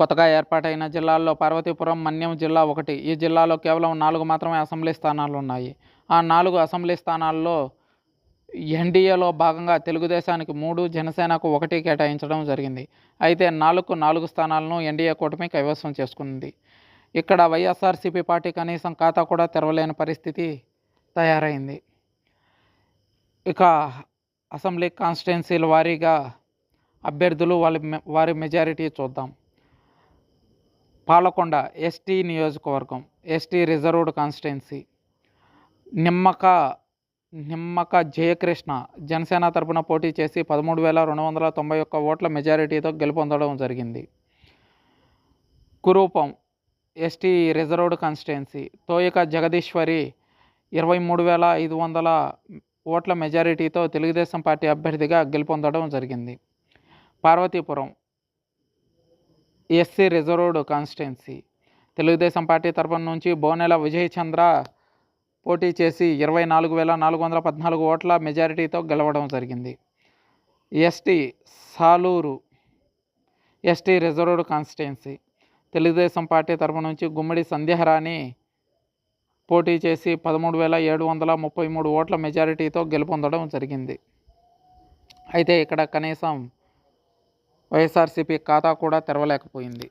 కొత్తగా ఏర్పాటైన జిల్లాల్లో పార్వతీపురం మన్యం జిల్లా ఒకటి. ఈ జిల్లాలో కేవలం నాలుగు మాత్రమే అసెంబ్లీ స్థానాలు ఉన్నాయి ఆ నాలుగు అసెంబ్లీ స్థానాల్లో ఎన్డీఏలో భాగంగా తెలుగుదేశానికి మూడు జనసేనకు ఒకటి కేటాయించడం జరిగింది. అయితే నాలుగు నాలుగు స్థానాలను ఎన్డీఏ కూటమి కైవసం చేసుకుంది. ఇక్కడ వైఎస్ఆర్సీపీ పార్టీ కనీసం ఖాతా కూడా తెరవలేని పరిస్థితి తయారైంది. ఇక అసెంబ్లీ కాన్స్టిట్యున్సీల వారీగా అభ్యర్థులు వాళ్ళ మె- వారి మెజారిటీ చూద్దాం. పాలకొండ ఎస్టీ నియోజకవర్గం ST reserved constituency. Nimmaka Nimmaka Jayakrishna Janasena తరపున పోటీ చేసి పదమూడు వేల రెండు వందల తొంభై ఒక్క ఓట్ల మెజారిటీతో గెలుపొందడం జరిగింది. Kurupam ST reserved constituency. Thoyaka Jagadeeswari ఇరవై మూడు వేల ఐదు వందల ఓట్ల మెజారిటీతో తెలుగుదేశం పార్టీ అభ్యర్థిగా గెలుపొందడం జరిగింది. Parvathipuram SC reserved constituency. Telugudesam party తరపున నుంచి బోనెల విజయచంద్ర పోటీ చేసి ఇరవై నాలుగు వేల నాలుగు వందల పద్నాలుగు ఓట్ల మెజారిటీతో గెలవడం జరిగింది. ST Saluru ST reserved constituency. Telugudesam party తరపు నుంచి గుమ్మడి సంధ్యారాణి పోటీ చేసి పదమూడు వేల ఏడు వందల ముప్పై మూడు ఓట్ల మెజారిటీతో గెలుపొందడం జరిగింది. అయితే ఇక్కడ కనీసం వైఎస్ఆర్సీపీ ఖాతా కూడా తెరవలేకపోయింది.